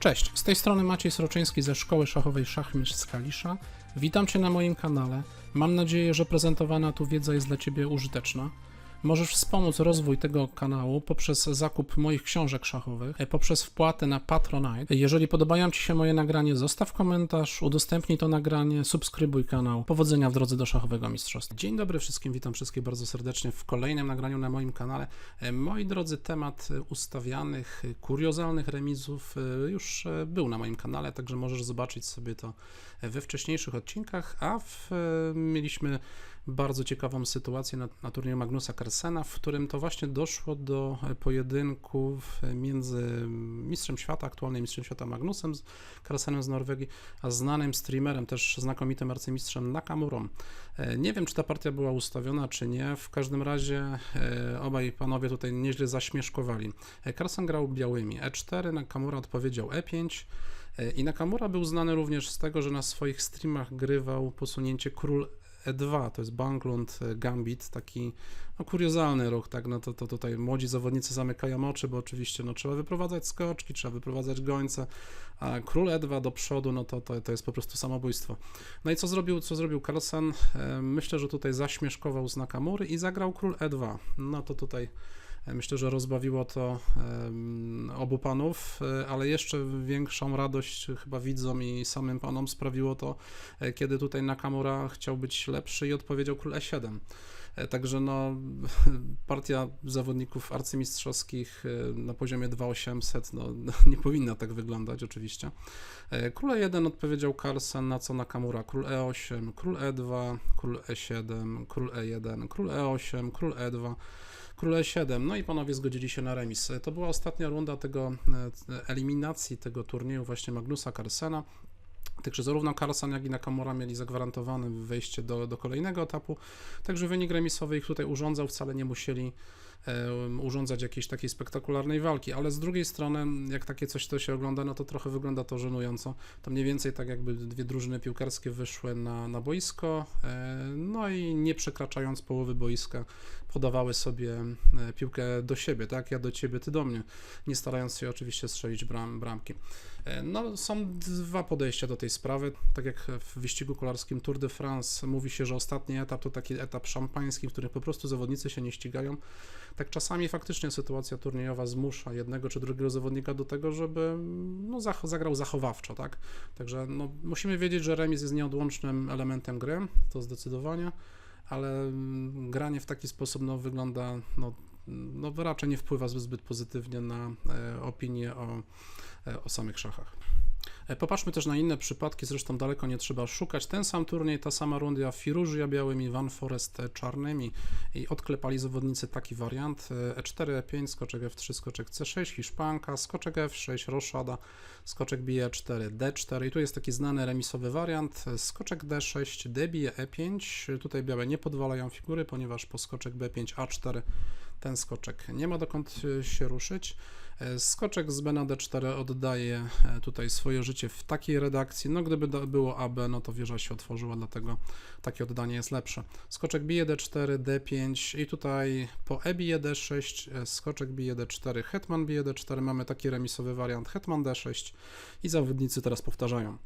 Cześć, z tej strony Maciej Sroczyński ze Szkoły Szachowej Szachmistrz z Kalisza. Witam Cię na moim kanale. Mam nadzieję, że prezentowana tu wiedza jest dla Ciebie użyteczna. Możesz wspomóc rozwój tego kanału poprzez zakup moich książek szachowych, e, poprzez wpłatę na Patronite. Jeżeli podobają Ci się moje nagranie, zostaw komentarz, udostępnij to nagranie, subskrybuj kanał. Powodzenia w drodze do szachowego mistrzostwa. Dzień dobry wszystkim, witam wszystkich bardzo serdecznie w kolejnym nagraniu na moim kanale. E, Moi drodzy, temat ustawianych, kuriozalnych remizów e, już był na moim kanale, także możesz zobaczyć sobie to we wcześniejszych odcinkach, a w, e, mieliśmy bardzo ciekawą sytuację na, na turnieju Magnusa Carlsena, w którym to właśnie doszło do pojedynków między mistrzem świata, aktualnym mistrzem świata Magnusem Carlsenem z Norwegii, a znanym streamerem, też znakomitym arcymistrzem Nakamurą. E, Nie wiem, czy ta partia była ustawiona, czy nie. W każdym razie e, obaj panowie tutaj nieźle zaśmieszkowali. E, Carlsen grał białymi E4, Nakamura odpowiedział E5. E, I Nakamura był znany również z tego, że na swoich streamach grywał posunięcie król E2, to jest Banklund e, Gambit, taki no, kuriozalny ruch, tak, no to, to tutaj młodzi zawodnicy zamykają oczy, bo oczywiście no, trzeba wyprowadzać skoczki, trzeba wyprowadzać gońce, a król E2 do przodu, no to, to, to jest po prostu samobójstwo. No i co zrobił, co zrobił Carlsen? E, Myślę, że tutaj zaśmieszkował z Nakamury i zagrał król E2. No to tutaj Myślę, że rozbawiło to obu panów, e, ale jeszcze większą radość chyba widzom i samym panom sprawiło to, e, kiedy tutaj Nakamura chciał być lepszy i odpowiedział król E7. E, Także no, partia zawodników arcymistrzowskich e, na poziomie 2800 no, nie powinna tak wyglądać oczywiście. E, Król E1 odpowiedział Carlsen, na co Nakamura król E8, król E2, król E7, król E1, król E8, król E2, król E7. No i panowie zgodzili się na remis. To była ostatnia runda tego eliminacji tego turnieju właśnie Magnusa Carlsena. Także zarówno Carlsen, jak i Nakamura mieli zagwarantowane wejście do, do kolejnego etapu. Także wynik remisowy ich tutaj urządzał, wcale nie musieli urządzać jakiejś takiej spektakularnej walki, ale z drugiej strony, jak takie coś to się ogląda, no to trochę wygląda to żenująco. To mniej więcej tak jakby dwie drużyny piłkarskie wyszły na, na boisko, e, no i nie przekraczając połowy boiska, podawały sobie e, piłkę do siebie, tak? Ja do ciebie, ty do mnie, nie starając się oczywiście strzelić bram, bramki. E, No, są dwa podejścia do tej sprawy. Tak jak w wyścigu kolarskim Tour de France mówi się, że ostatni etap to taki etap szampański, w którym po prostu zawodnicy się nie ścigają. Tak czasami faktycznie sytuacja turniejowa zmusza jednego czy drugiego zawodnika do tego, żeby no, zagrał zachowawczo, tak? Także no, musimy wiedzieć, że remis jest nieodłącznym elementem gry, to zdecydowanie, ale mm, granie w taki sposób no, wygląda, no, no, raczej nie wpływa zbyt pozytywnie na e, opinię o, e, o samych szachach. E, Popatrzmy też na inne przypadki, zresztą daleko nie trzeba szukać. Ten sam turniej, ta sama runda, Firuzja białymi, Van Forest e, czarnymi i odklepali zawodnicy taki wariant. E, E4, E5, skoczek F3, skoczek C6, Hiszpanka, skoczek F6, roszada, skoczek bije E4, D4 i tu jest taki znany remisowy wariant, e, skoczek D6, D bije E5. Tutaj białe nie podwalają figury, ponieważ po skoczek B5, A4 ten skoczek nie ma dokąd się ruszyć. E, Skoczek z B na D4 oddaje e, tutaj swoje życie w takiej redakcji. No gdyby było AB, no to wieża się otworzyła, dlatego takie oddanie jest lepsze. Skoczek bije D4, D5 i tutaj po E bije D6, e, skoczek bije D4, hetman bije D4. Mamy taki remisowy wariant hetman D6 i zawodnicy teraz powtarzają.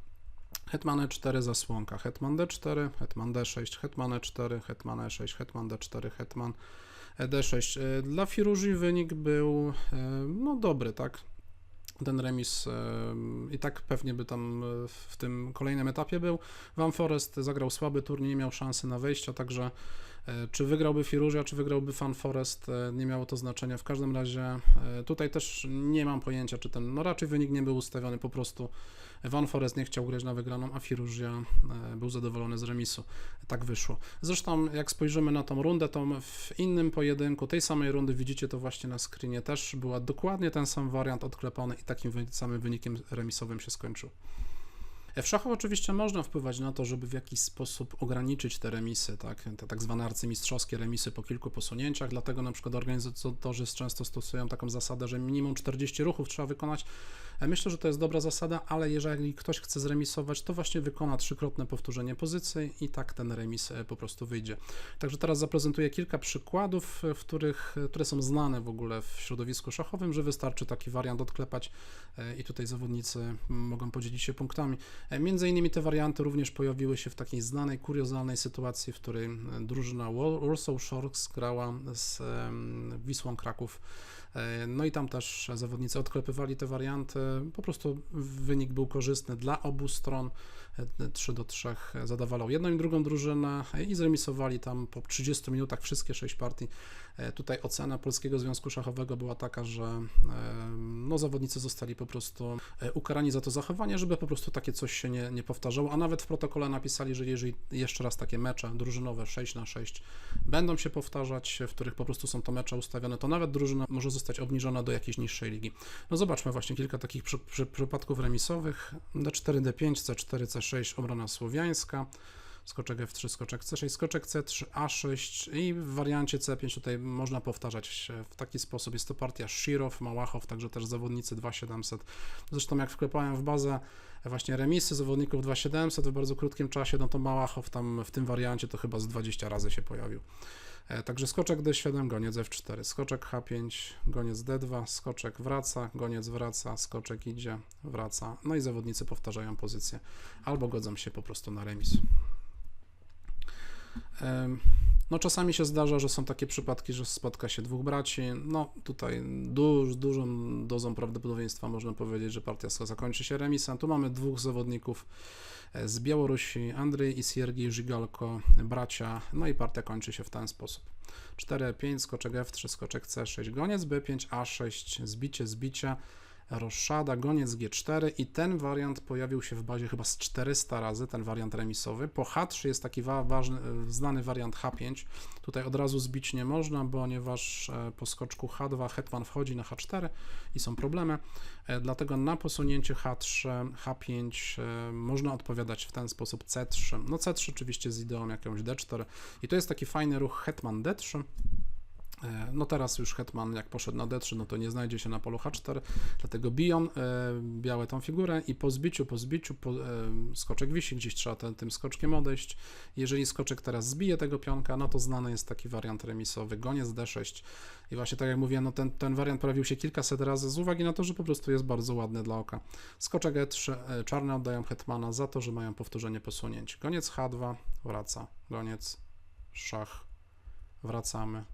Hetman E4 zasłonka, hetman D4, hetman D6, hetman E4, hetman E6, hetman D4, hetman D6. E, Dla Firuzi wynik był e, no dobry, tak? Ten remis e, i tak pewnie by tam w tym kolejnym etapie był. Van Forest zagrał słaby turniej, nie miał szansy na wejście, także czy wygrałby Firuzja, czy wygrałby Fan Forest, e, nie miało to znaczenia. W każdym razie e, tutaj też nie mam pojęcia, czy ten, no raczej wynik nie był ustawiony, po prostu Van Forest nie chciał grać na wygraną, a Firuzja e, był zadowolony z remisu. Tak wyszło. Zresztą jak spojrzymy na tą rundę, to w innym pojedynku tej samej rundy, widzicie to właśnie na screenie, też była dokładnie ten sam wariant odklepany i takim samym wynikiem remisowym się skończył. W szachach oczywiście można wpływać na to, żeby w jakiś sposób ograniczyć te remisy, tak, te tak zwane arcymistrzowskie remisy po kilku posunięciach, dlatego na przykład organizatorzy często stosują taką zasadę, że minimum 40 ruchów trzeba wykonać. E, Myślę, że to jest dobra zasada, ale jeżeli ktoś chce zremisować, to właśnie wykona trzykrotne powtórzenie pozycji i tak ten remis e, po prostu wyjdzie. Także teraz zaprezentuję kilka przykładów, e, w których, które są znane w ogóle w środowisku szachowym, że wystarczy taki wariant odklepać i tutaj zawodnicy mogą podzielić się punktami. E, Między innymi te warianty również pojawiły się w takiej znanej, kuriozalnej sytuacji, w której e, drużyna Warsaw Sharks grała z Wisłą Kraków. E, No i tam też zawodnicy odklepywali te warianty. Po prostu wynik był korzystny dla obu stron. E, 3 do 3 zadawalał jedną i drugą drużynę e, i zremisowali tam po 30 minutach wszystkie 6 partii. E, Tutaj ocena Polskiego Związku Szachowego była taka, że e, no, zawodnicy zostali po prostu e, ukarani za to zachowanie, żeby po prostu takie coś się nie, nie powtarzało, a nawet w protokole napisali, że jeżeli jeszcze raz takie mecze drużynowe 6 na 6 będą się powtarzać, w których po prostu są to mecze ustawione, to nawet drużyna może zostać obniżona do jakiejś niższej ligi. No zobaczmy właśnie kilka takich przy, przy, przypadków remisowych. D4, D5, C4, C6, obrona słowiańska. Skoczek F3, skoczek C6, skoczek C3, A6 i w wariancie C5 tutaj można powtarzać w taki sposób. Jest to partia Shirow, Małachow, także też zawodnicy 2700. Zresztą jak wklepałem w bazę właśnie remisy zawodników 2700 w bardzo krótkim czasie, no to Małachow tam w tym wariancie to chyba z 20 razy się pojawił. E, Także skoczek D7, goniec F4, skoczek H5, goniec D2, skoczek wraca, goniec wraca, skoczek idzie, wraca. No i zawodnicy powtarzają pozycję albo godzą się po prostu na remis. No czasami się zdarza, że są takie przypadki, że spotka się dwóch braci. No tutaj duż, dużą dozą prawdopodobieństwa można powiedzieć, że partia zakończy się remisem. Tu mamy dwóch zawodników e, z Białorusi, Andrzej i Siergiej Żygalko, bracia. No i partia kończy się w ten sposób. 4, 5, skoczek F3, skoczek C6, goniec B5, A6, zbicie, zbicie, roszada, goniec G4 i ten wariant pojawił się w bazie chyba z 400 razy, ten wariant remisowy. Po H3 jest taki wa- ważny, e, znany wariant H5. Tutaj od razu zbić nie można, ponieważ e, po skoczku H2 hetman wchodzi na H4 i są problemy. E, Dlatego na posunięcie H3, H5 e, można odpowiadać w ten sposób C3. No C3 oczywiście z ideą jakąś D4 i to jest taki fajny ruch hetman D3. E, No teraz już hetman jak poszedł na D3, no to nie znajdzie się na polu H4, dlatego biją e, białe tą figurę i po zbiciu, po zbiciu po, e, skoczek wisi, gdzieś trzeba ten, tym skoczkiem odejść. Jeżeli skoczek teraz zbije tego pionka, no to znany jest taki wariant remisowy, goniec D6 i właśnie tak jak mówiłem, no ten, ten wariant pojawił się kilkaset razy z uwagi na to, że po prostu jest bardzo ładny dla oka. Skoczek E3, e, czarne oddają hetmana za to, że mają powtórzenie posunięć. Goniec H2, wraca, goniec, szach, wracamy,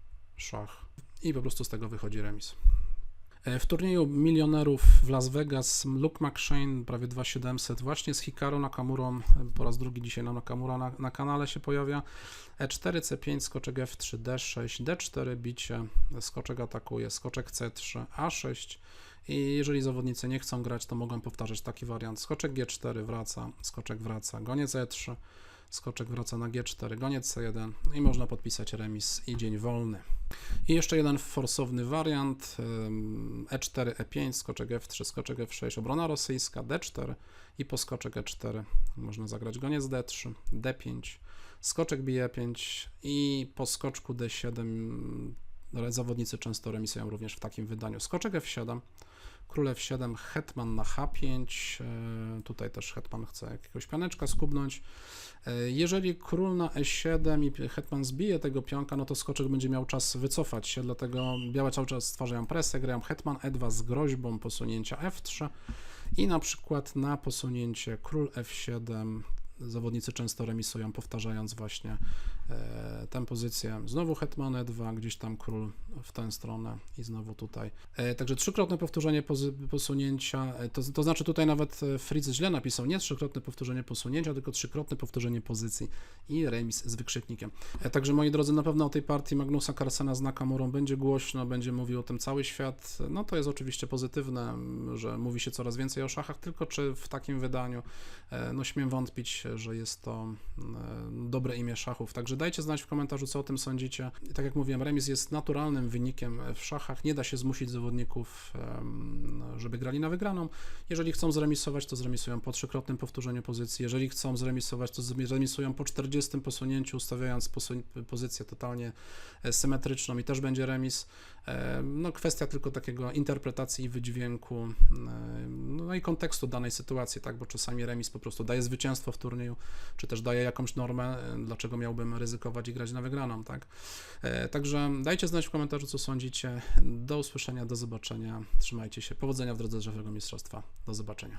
szach i po prostu z tego wychodzi remis. E, W turnieju milionerów w Las Vegas Luke McShane, prawie 2700, właśnie z Hikaru Nakamurą, e, po raz drugi dzisiaj nam Nakamura na, na kanale się pojawia. E E4, C5, skoczek F3, D6, D4, bicie, skoczek atakuje, skoczek C3, A6 i jeżeli zawodnicy nie chcą grać, to mogą powtarzać taki wariant. Skoczek G4 wraca, skoczek wraca, goniec E3, skoczek wraca na G4, goniec C1 i można podpisać remis i dzień wolny. I jeszcze jeden forsowny wariant ym, E4, E5, skoczek F3, skoczek F6, obrona rosyjska, D4 i po skoczek E4 można zagrać goniec D3, D5, skoczek bije 5 i po skoczku D7 ale zawodnicy często remisują również w takim wydaniu. Skoczek F7, król F7, hetman na H5, e, tutaj też hetman chce jakiegoś pianeczka skubnąć. E, Jeżeli król na E7 i hetman zbije tego pionka, no to skoczek będzie miał czas wycofać się, dlatego białe cały czas stwarzają presję, grają hetman E2 z groźbą posunięcia F3 i na przykład na posunięcie król F7 zawodnicy często remisują, powtarzając właśnie e, tę pozycję. Znowu hetman E2, gdzieś tam król w tę stronę i znowu tutaj. E, także trzykrotne powtórzenie posunięcia, e, to, to znaczy tutaj nawet Fritz źle napisał, nie trzykrotne powtórzenie posunięcia, tylko trzykrotne powtórzenie pozycji i remis z wykrzyknikiem. Także moi drodzy, na pewno o tej partii Magnusa Carlsena z Nakamurą będzie głośno, będzie mówił o tym cały świat. No to jest oczywiście pozytywne, że mówi się coraz więcej o szachach, tylko czy w takim wydaniu, no śmiem wątpić, że jest to dobre imię szachów. Także dajcie znać w komentarzu, co o tym sądzicie. Tak jak mówiłem, remis jest naturalnym wynikiem w szachach. Nie da się zmusić zawodników, żeby grali na wygraną. Jeżeli chcą zremisować, to zremisują po trzykrotnym powtórzeniu pozycji. Jeżeli chcą zremisować, to zremisują po 40 posunięciu, ustawiając pozycję totalnie e, symetryczną i też będzie remis. E, No, kwestia tylko takiego interpretacji i wydźwięku, e, no i kontekstu danej sytuacji, tak, bo czasami remis po prostu daje zwycięstwo w turnieju, czy też daje jakąś normę, dlaczego miałbym ryzykować i grać na wygraną, tak. E, Także dajcie znać w komentarzu, co sądzicie. Do usłyszenia, do zobaczenia. Trzymajcie się. Powodzenia w drodze Żywego Mistrzostwa. Do zobaczenia.